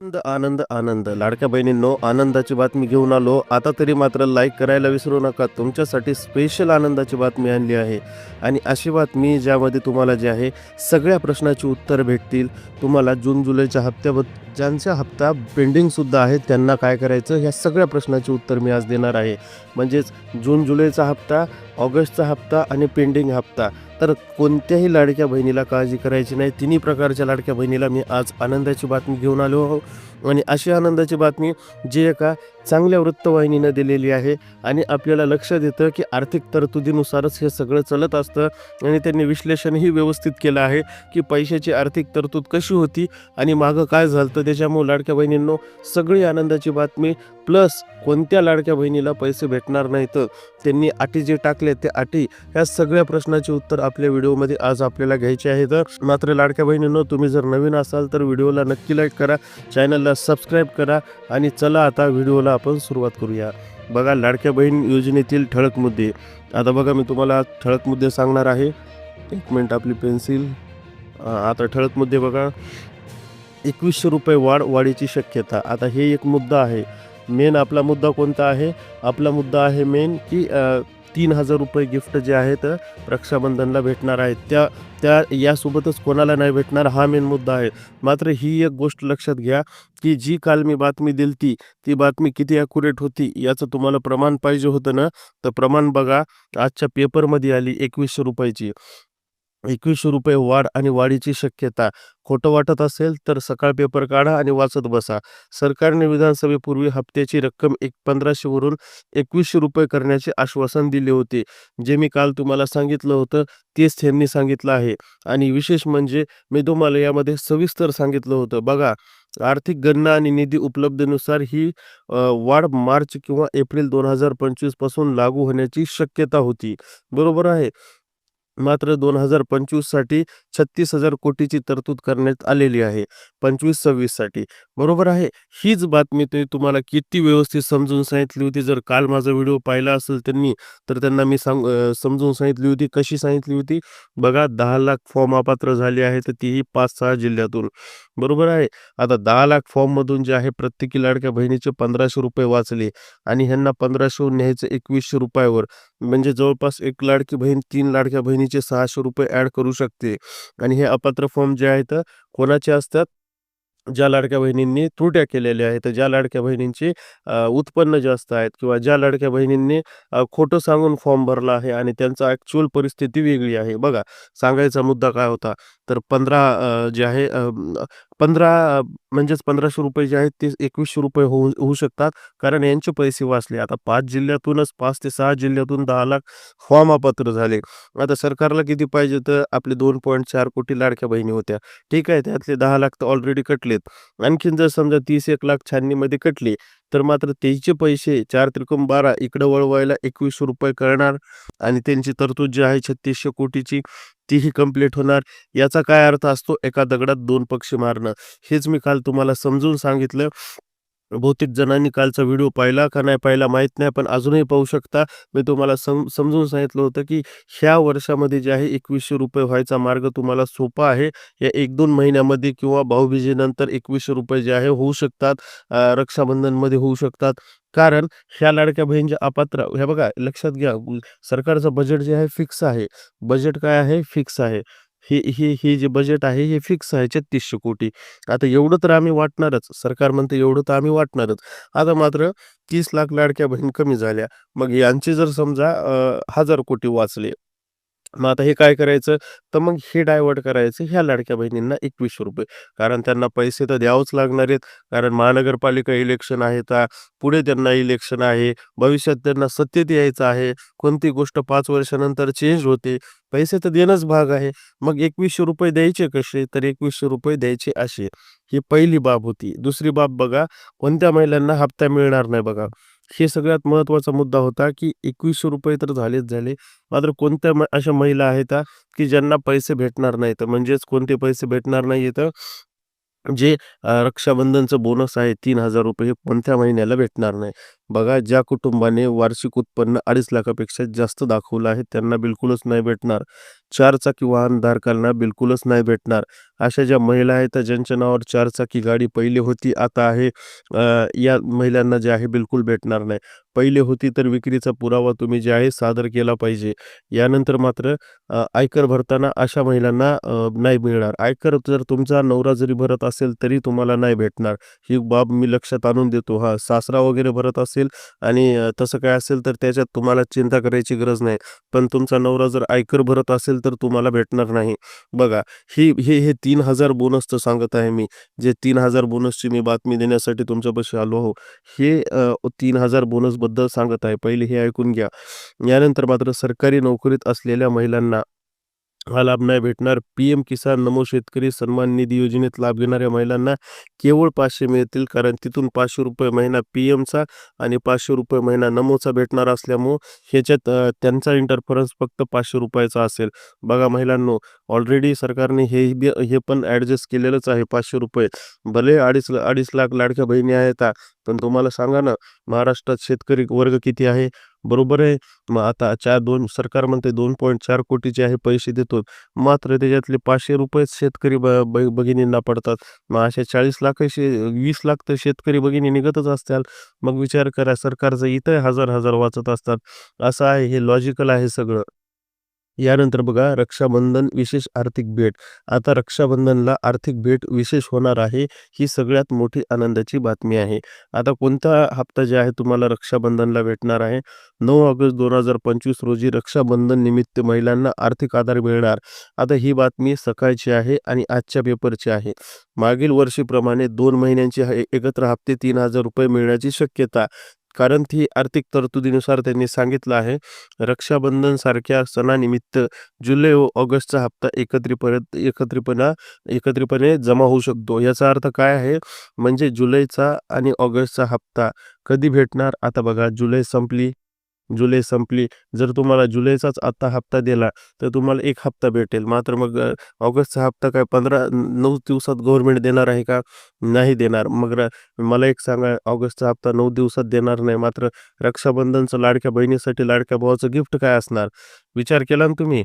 आनंद आनंद आनंद. लाडक्या बहिणींनो आनंदाची बातमी घेऊन आलो. आता तरी मात्र लाईक करायला विसरू नका. तुमच्यासाठी स्पेशल आनंदाची बातमी आणली आहे. आणि अशी बातमी ज्यामध्ये तुम्हाला जे आहे सगळ्या प्रश्नाची उत्तर भेटतील. तुम्हाला जून जुलैच्या हप्त्याबद्द ज्यांचा हप्ता पेंडिंगसुद्धा आहे त्यांना काय करायचं? ह्या सगळ्या प्रश्नाची उत्तर मी आज देणार आहे. म्हणजेच जून जुलैचा हप्ता ऑगस्टचा हप्ता आणि पेंडिंग हप्ता. तर कोणत्याही लाडक्या बहिणीला काळजी करायची नाही. तिन्ही प्रकारच्या लाडक्या बहिणीला मी आज आनंदाची बातमी घेऊन आलो आहो. आणि अशी आनंदाची बातमी जी एका चांगल्या वृत्तवाहिनीनं दिलेली आहे. आणि आपल्याला लक्षात येतं की आर्थिक तरतुदीनुसारच हे सगळं चालत असतं. आणि त्यांनी विश्लेषणही व्यवस्थित केलं आहे की पैशाची आर्थिक तरतूद कशी होती आणि मागं काय झालं तर त्याच्यामुळे लाडक्या बहिणींनो सगळी आनंदाची बातमी. प्लस कोणत्या लाडक्या बहिणीला पैसे भेटणार नाही तर त्यांनी अटी जे टाकले ते अटी ह्या सगळ्या प्रश्नाचे उत्तर आपल्या व्हिडिओमध्ये आज आपल्याला घ्यायचे आहे. तर मात्र लाडक्या बहिणींनो तुम्ही जर नवीन असाल तर व्हिडिओला नक्की लाईक करा. चॅनलला सबस्क्राईब करा आणि चला आता व्हिडिओला आपण सुरुवात करूया. बघा लाडक्या बहीण योजनेतील ठळक मुद्दे. आता बघा मी तुम्हाला ठळक मुद्दे सांगणार आहे. एक मिनिट आपली पेन्सिल. आता ठळक मुद्दे बघा. एकवीसशे रुपये वाढ वाढीची शक्यता. आता हे एक मुद्दा आहे. मेन आपला मुद्दा कोणता आहे? आपला मुद्दा आहे मेन की तीन हजार रुपये गिफ्ट जे आहेत रक्षाबंधनला भेटणार आहेत. त्या त्या यासोबतच कोणाला नाही भेटणार हा मेन मुद्दा आहे. मात्र ही एक गोष्ट लक्षात घ्या की जी काल मी बातमी दिलती ती बातमी किती ॲक्युरेट होती याचं तुम्हाला प्रमाण पाहिजे होतं ना? तर प्रमाण बघा आजच्या पेपरमध्ये आली एकवीसशे रुपयाची. एकवीसशे रुपये वाढ आणि वाढीची शक्यता. खोटं वाटत असेल तर सकाळ पेपर काढा आणि वाचत बसा. सरकारने विधानसभेपूर्वी हप्त्याची रक्कम एक पंधराशेवरून एकवीसशे रुपये करण्याचे आश्वासन दिले होते. जे मी काल तुम्हाला सांगितलं होतं तेच त्यांनी सांगितलं आहे. आणि विशेष म्हणजे मी तुम्हाला यामध्ये सविस्तर सांगितलं होतं. बघा आर्थिक गणना आणि निधी उपलब्धीनुसार ही वाढ मार्च किंवा एप्रिल दोन हजार पंचवीसपासून लागू होण्याची शक्यता होती. बरोबर आहे? मात्र दोन हजार पंचवीससाठी छत्तीस हजार कोटीची तरतूद करण्यात आलेली आहे. पंचवीस सव्वीससाठी बरोबर आहे? हीच बातमी ते तुम्हाला किती व्यवस्थित समजून सांगितली होती. जर काल माझा व्हिडिओ पाहिला असेल त्यांनी तर त्यांना मी सांग समजून सांगितली होती. कशी सांगितली होती? बघा दहा लाख फॉर्म अपात्र आहे तर तीही पाच सहा जिल्ह्यातून. बरोबर आहे? आता दहा लाख फॉर्ममधून जे आहे प्रत्येकी लाडक्या बहिणीचे पंधराशे रुपये वाचले आणि ह्यांना पंधराशेहून न्यायचं एकवीसशे रुपयावर. म्हणजे जवळपास एक लाडकी बहीण तीन लाडक्या बहिणीचे सहाशे रुपये ॲड करू शकते. आणि हे अपात्र फॉर्म जे आहेत कोणाचे असतात? ज्या लाडक्या बहिणींनी त्रुट्या केलेल्या आहेत ज्या लाडक्या बहिणींचे उत्पन्न जास्त आहेत किंवा ज्या लाडक्या बहिणींनी खोटं सांगून फॉर्म भरला आहे आणि त्यांचा ॲक्च्युअल परिस्थिती वेगळी आहे. बघा सांगायचा मुद्दा काय होता? तर पंधरा जे आहे पंधरा म्हणजेच पंधराशे रुपये जे आहेत ते एकवीसशे रुपये होऊ होऊ शकतात. कारण यांचे पैसे वाचले. आता पाच जिल्ह्यातूनच पाच ते सहा जिल्ह्यातून दहा लाख फॉर्म अपात्र झाले. आता सरकारला किती पाहिजे तर आपले दोन पॉईंट चार कोटी लाडक्या बहिणी होत्या. ठीक आहे त्यातले दहा लाख तर ऑलरेडी कटलेत. आणखीन जर समजा तीस एक लाख छाननीमध्ये कटले तर मात्र त्याचे पैसे चार त्रिकोण बारा इकडं वळवायला एकवीसशे रुपये करणार आणि त्यांची तरतूद जी आहे छत्तीसशे कोटीची तीही कंप्लीट होणार. याचा काय अर्थ असतो? एका दगडात दोन पक्षी मारणं. हेच मी काल तुम्हाला समजून सांगितलं. बहुतेक जणांनी कालचा व्हिडिओ पाहिला का नाही पाहिला माहीत नाही पण अजूनही पाहू शकता. मी तुम्हाला सम समजून सांगितलं होतं की ह्या वर्षामध्ये जे आहे एकवीसशे रुपये व्हायचा मार्ग तुम्हाला सोपा आहे. या एक दोन महिन्यामध्ये किंवा भाऊबीजेनंतर एकवीसशे रुपये जे आहे होऊ शकतात रक्षाबंधनमध्ये होऊ शकतात. कारण ह्या लाडक्या बहिणीच्या अपात्र ह्या बघा लक्षात घ्या सरकारचं बजेट जे आहे फिक्स आहे. बजेट काय आहे? फिक्स आहे. हे हे हे जे बजेट आहे हे फिक्स आहे छत्तीसशे कोटी. आता एवढं तर आम्ही वाटणारच. सरकार म्हणते एवढं तर आम्ही वाटणारच. आता मात्र तीस लाख लाडक्या बहीण कमी झाल्या. मग यांचे जर समजा हजार कोटी वाचले मग आता हे काय करायचं? तर मग हे डायव्हर्ट करायचं ह्या लाडक्या बहिणींना एकवीसशे रुपये. कारण त्यांना पैसे तर द्यावंच लागणार आहेत. कारण महानगरपालिका इलेक्शन आहे तर पुढे त्यांना इलेक्शन आहे. भविष्यात त्यांना सत्तेत यायचं आहे. कोणती गोष्ट पाच वर्षानंतर चेंज होते. पैसे तर देणंच भाग आहे. मग एकवीसशे रुपये द्यायचे कसे? तर एकवीसशे रुपये द्यायचे असे. ही पहिली बाब होती. दुसरी बाब बघा. कोणत्या महिलांना हप्ता मिळणार नाही बघा. हे सगळ्यात महत्त्वाचा मुद्दा होता की एकवीसशे रुपये तर झालेच झाले. मात्र कोणत्या अशा महिला आहेत की ज्यांना पैसे भेटणार नाहीत? म्हणजेच कोणते पैसे भेटणार नाही तर जे रक्षाबंधनचं बोनस आहे ₹3000 हे कोणत्या महिन्याला भेटणार नाही. बघा ज्या कुटुंबाने वार्षिक उत्पन्न 2.5 लाखापेक्षा जास्त दाखवलं आहे त्यांना बिलकुलच नाही भेटणार. चारचाकी वाहनधारकांना बिलकुलच नाही भेटणार. अशा ज्या महिला आहेत ज्यांच्या नावावर चारचाकी गाडी पहिले होती आता आहे या महिलांना जे आहे बिलकुल भेटणार नाही. पहिले होती तर विक्रीचा पुरावा तुम्ही जे आहे सादर केला पाहिजे. यानंतर मात्र आयकर भरताना अशा महिलांना नाही मिळणार. आयकर जर तुमचा नवरा जरी भरत असेल तरी तुम्हाला नाही भेटणार. ही बाब मी लक्षात आणून देतो. हा सासरा वगैरे भरत असेल आणि तसं काय असेल तर त्याच्यात तुम्हाला चिंता करायची गरज नाही. पण तुमचा नवरा जर आयकर भरत असेल तर तुम्हाला भेटणार नाही. बघा ही हे हे 3000 बोनसचं सांगत आहे मी. जे तीन हजार बोनसची मी बातमी देण्यासाठी तुमच्यापाशी आलो आहो. हे तीन हजार बोनसबद्दल सांगत आहे. पहिले हे ऐकून घ्या. यानंतर मात्र सरकारी नोकरीत असलेल्या महिलांना हा लाभ नाही भेटणार. पी-एम किसान नमो शेतकरी सन्मान निधी योजनेत लाभ घेणाऱ्या महिलांना केवळ पाचशे मिळतील. कारण तिथून ₹500 महिना पी-एमचा आणि ₹500 महिना नमोचा भेटणार असल्यामुळं ह्याच्यात त्यांचा इंटरफरन्स फक्त पाचशे रुपयाचा असेल. बघा महिलांनो, ऑलरेडी सरकारने हे बी हे पण ॲडजस्ट केलेलंच आहे ₹500 भले 2.5 2.5 लाख लाडक्या बहिणी आहेत पण तुम्हाला सांगा ना, महाराष्ट्रात शेतकरी वर्ग किती आहे? बरोबर आहे. मग आता चार दोन सरकार म्हणते 2.4 कोटीचे आहे पैसे देतो. मात्र त्याच्यातले ₹500 शेतकरी ब भगिनींना पडतात. मग अशा 40 लाखाशी 20 लाख तर शेतकरी भगिनी निघतच असतात मग विचार करा सरकारचं इथं हजार-हजार वाचत असतात. असं आहे हे लॉजिकल आहे सगळं. यानंतर बघा रक्षाबंधन विशेष आर्थिक भेट. आता रक्षाबंधनला आर्थिक भेट विशेष होणार आहे. ही सगळ्यात मोठी आनंदाची बातमी आहे. आता कोणता हप्ता जे आहे तुम्हाला रक्षाबंधनला भेटणार आहे? नऊ ऑगस्ट 2025 रोजी रक्षाबंधन निमित्त महिलांना आर्थिक आधार मिळणार. आता ही बातमी सकाळची आहे आणि आजच्या पेपरची आहे. मागील वर्षीप्रमाणे दोन महिन्यांचे एकत्र हप्ते ₹3000 मिळण्याची शक्यता. कारण ती आर्थिक तरतुदीनुसार त्यांनी सांगितलं आहे. रक्षाबंधनसारख्या सणानिमित्त जुलै व ऑगस्टचा हप्ता एकत्रित एकत्रितपणा एकत्रितपणे जमा होऊ शकतो. याचा अर्थ काय आहे? म्हणजे जुलैचा आणि ऑगस्टचा हप्ता कधी भेटणार? आता बघा जुलै संपली जुलै संपली. जर तुम्हाला जुलैचाच आत्ता हप्ता दिला, तर तुम्हाला एक हप्ता भेटेल. मात्र मग ऑगस्टचा हप्ता काय 15 9 दिवसात गव्हर्नमेंट देणार आहे का? नाही देणार. मग मला एक सांगा ऑगस्टचा हप्ता नऊ दिवसात देणार नाही. मात्र रक्षाबंधनचं लाडक्या बहिणीसाठी लाडक्या भावाचं गिफ्ट काय असणार? विचार केला ना तुम्ही?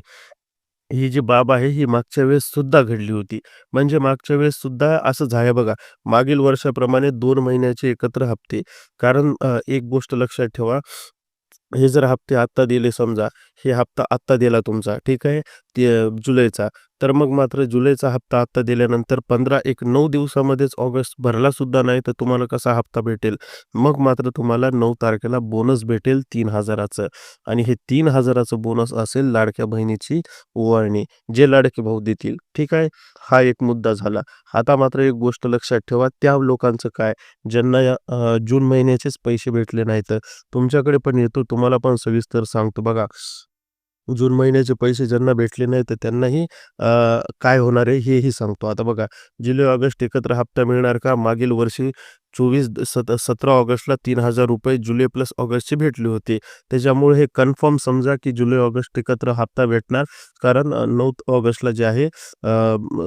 ही जी बाब आहे ही मागच्या वेळेस सुद्धा घडली होती. म्हणजे मागच्या वेळेस सुद्धा असं आहे बघा. मागील वर्षाप्रमाणे दोन महिन्याचे एकत्र हप्ते. कारण एक गोष्ट लक्षात ठेवा हे जर हप्ते आत्ता दिले समजा, हे हप्ता आत्ता दिला तुमचा, ठीक आहे? ते जुलैचा. तर मग मात्र जुलैचा हप्ता आत्ता दिल्यानंतर 15 एक नऊ दिवसामध्येच ऑगस्ट भरला सुद्धा नाही, तर तुम्हाला कसा हप्ता भेटेल? मग मात्र तुम्हाला नऊ तारखेला बोनस भेटेल 3000चं आणि हे 3000चं बोनस असेल लाडक्या बहिणीची ओवाळणी, जे लाडके भाऊ देतील, ठीक आहे? हा एक मुद्दा झाला. आता मात्र एक गोष्ट लक्षात ठेवा, त्या लोकांचं काय? ज्यांना या जून महिन्याचेच पैसे भेटले नाहीत. तुमच्याकडे पण येतो, तुम्हाला पण सविस्तर सांगतो बघा. जून महिन्याचे पैसे ज्यांना भेटले नाही तर त्यांनाही काय होणार आहे हेही सांगतो. आता बघा जुलै, ऑगस्ट एकत्र हप्ता मिळणार का? मागील वर्षी 24 सत 17 ऑगस्टला ₹3000 जुलै प्लस ऑगस्टचे भेटले होते. त्याच्यामुळे हे कन्फर्म समजा की जुलै, ऑगस्ट एकत्र हप्ता भेटणार. कारण नऊ ऑगस्टला जे आहे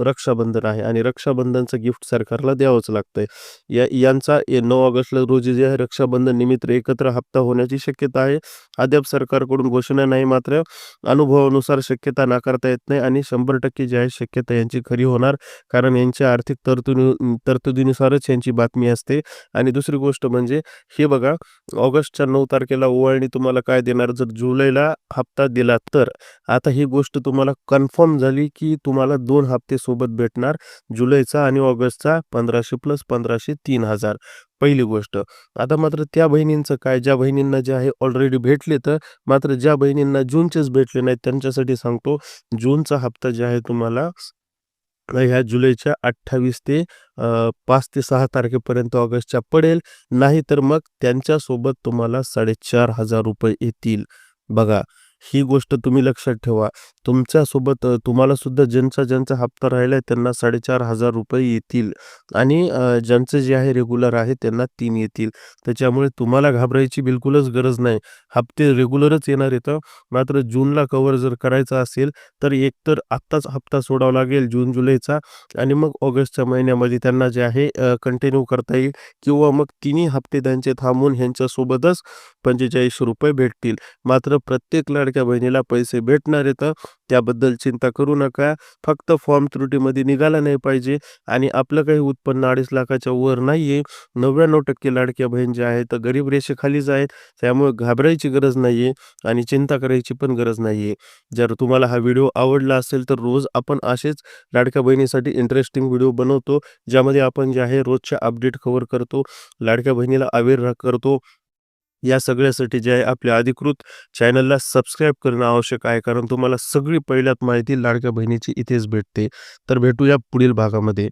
रक्षाबंधन आहे आणि रक्षाबंधनचं गिफ्ट सरकारला द्यावंच लागतंय. या यांचा नऊ ऑगस्टला रोजी जे आहे रक्षाबंधन निमित्त एकत्र हप्ता होण्याची शक्यता आहे. अद्याप सरकारकडून घोषणा नाही मात्र अनुभवानुसार शक्यता नाकारता येत नाही आणि 100% जी आहे शक्यता यांची खरी होणार. कारण यांच्या आर्थिक तरतुदी तरतुदीनुसारच यांची बातमी असते आणि दुसरी गोष्ट म्हणजे हे बघा ऑगस्टच्या नऊ तारखेला ओवाळणी तुम्हाला काय देणार? जर जुलैला हप्ता दिला तर. आता ही गोष्ट तुम्हाला कन्फर्म झाली की तुम्हाला दोन हप्ते सोबत भेटणार. जुलैचा आणि ऑगस्टचा पंधराशे प्लस पंधराशे तीन हजार पहिली गोष्ट. आता मात्र त्या बहिणींचं काय? ज्या बहिणींना जे आहे ऑलरेडी भेटले तर मात्र ज्या बहिणींना जूनचेच भेटले नाहीत त्यांच्यासाठी सांगतो, जूनचा हप्ता जे आहे तुम्हाला ह्या जुलैच्या 28 ते पाच ते सहा तारखेपर्यंत ऑगस्टच्या पडेल. नाही तर मग त्यांच्यासोबत तुम्हाला ₹4500 येतील. बघा ही गोष्ट तुम्ही लक्षात ठेवा. तुमच्यासोबत तुम्हाला सुद्धा ज्यांचा ज्यांचा हप्ता राहिला आहे त्यांना साडेचार हजार रुपये येतील आणि ज्यांचं जे आहे रेग्युलर आहे त्यांना तीन येतील. त्याच्यामुळे तुम्हाला घाबरायची बिलकुलच गरज नाही. हप्ते रेग्युलरच येणार येतं मात्र जूनला कवर जर करायचा असेल तर एकतर आत्ताच हप्ता सोडावा लागेल जून जुलैचा आणि मग ऑगस्टच्या महिन्यामध्ये त्यांना जे आहे कंटिन्यू करता येईल किंवा मग तिन्ही हप्ते त्यांचे थांबून ह्यांच्यासोबतच पंचेचाळीस रुपये भेटतील. मात्र प्रत्येक लाडक्या बहिणीला पैसे भेटणार आहेत त्याबद्दल चिंता करू नका. फक्त फॉर्म त्रुटीमध्ये निघाला नाही पाहिजे आणि आपलं काही उत्पन्न अडीच लाखाच्या वर नाही आहे नव्याण्णव टक्के लाडक्या बहीण जे आहेत गरीब रेषेखालीच आहेत त्यामुळे घाबरायची गरज नाही आणि चिंता करायची पण गरज नाही जर तुम्हाला हा व्हिडिओ आवडला असेल तर रोज आपण असेच लाडक्या बहिणीसाठी इंटरेस्टिंग व्हिडिओ बनवतो ज्यामध्ये आपण जे आहे रोजच्या अपडेट कव्हर करतो लाडक्या बहिणीला अवेअर करतो. या सगळ्यासाठी जे आहे आपल्या अधिकृत चॅनलला सबस्क्राईब करणं आवश्यक आहे. कारण तुम्हाला सगळी पहिल्यात माहिती लाडक्या बहिणीची इथेच भेटते. तर भेटूया पुढील भागामध्ये.